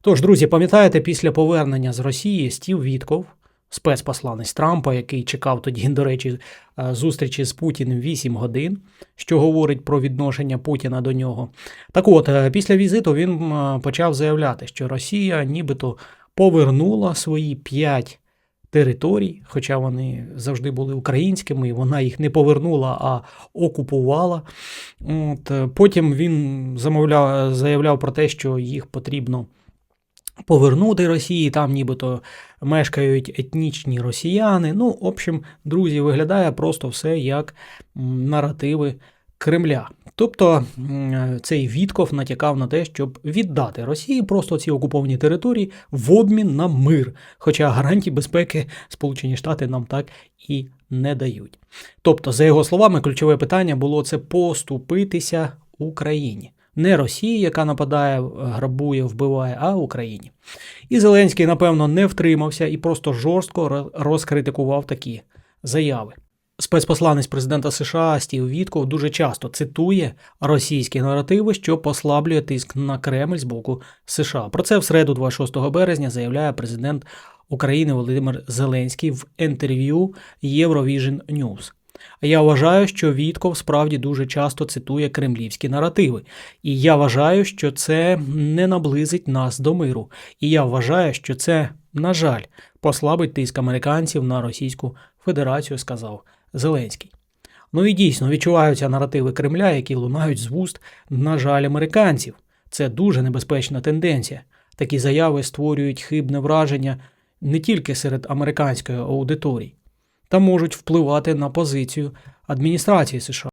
Тож, друзі, пам'ятаєте, після повернення з Росії Стів Вітков, спецпосланець Трампа, який чекав тоді, до речі, е, зустрічі з Путіним 8 годин, що говорить про відношення Путіна до нього. Так от, е, після візиту він почав заявляти, що Росія нібито повернула свої 5 територій, хоча вони завжди були українськими, вона їх не повернула, а окупувала. От, е, потім він замовляв, заявляв про те, що їх потрібно повернути Росії, там нібито мешкають етнічні росіяни. Ну, в общем, друзі, виглядає просто все як наративи Кремля. Тобто цей Вітков натякав на те, щоб віддати Росії просто ці окуповані території в обмін на мир. Хоча гарантій безпеки Сполучені Штати нам так і не дають. Тобто, за його словами, ключове питання було це поступитися Україні. Не Росії, яка нападає, грабує, вбиває, а Україні. І Зеленський, напевно, не втримався і просто жорстко розкритикував такі заяви. Спецпосланець президента США Стів Вітков дуже часто цитує російські наративи, що послаблює тиск на Кремль з боку США. Про це в середу, 26 березня, заявляє президент України Володимир Зеленський в інтерв'ю Eurovision News. Я вважаю, що Вітков справді дуже часто цитує кремлівські наративи, і я вважаю, що це не наблизить нас до миру. І я вважаю, що це, на жаль, послабить тиск американців на Російську Федерацію, сказав Зеленський. Ну і дійсно відчуваються наративи Кремля, які лунають з вуст, на жаль, американців. Це дуже небезпечна тенденція. Такі заяви створюють хибне враження не тільки серед американської аудиторії, та можуть впливати на позицію адміністрації США.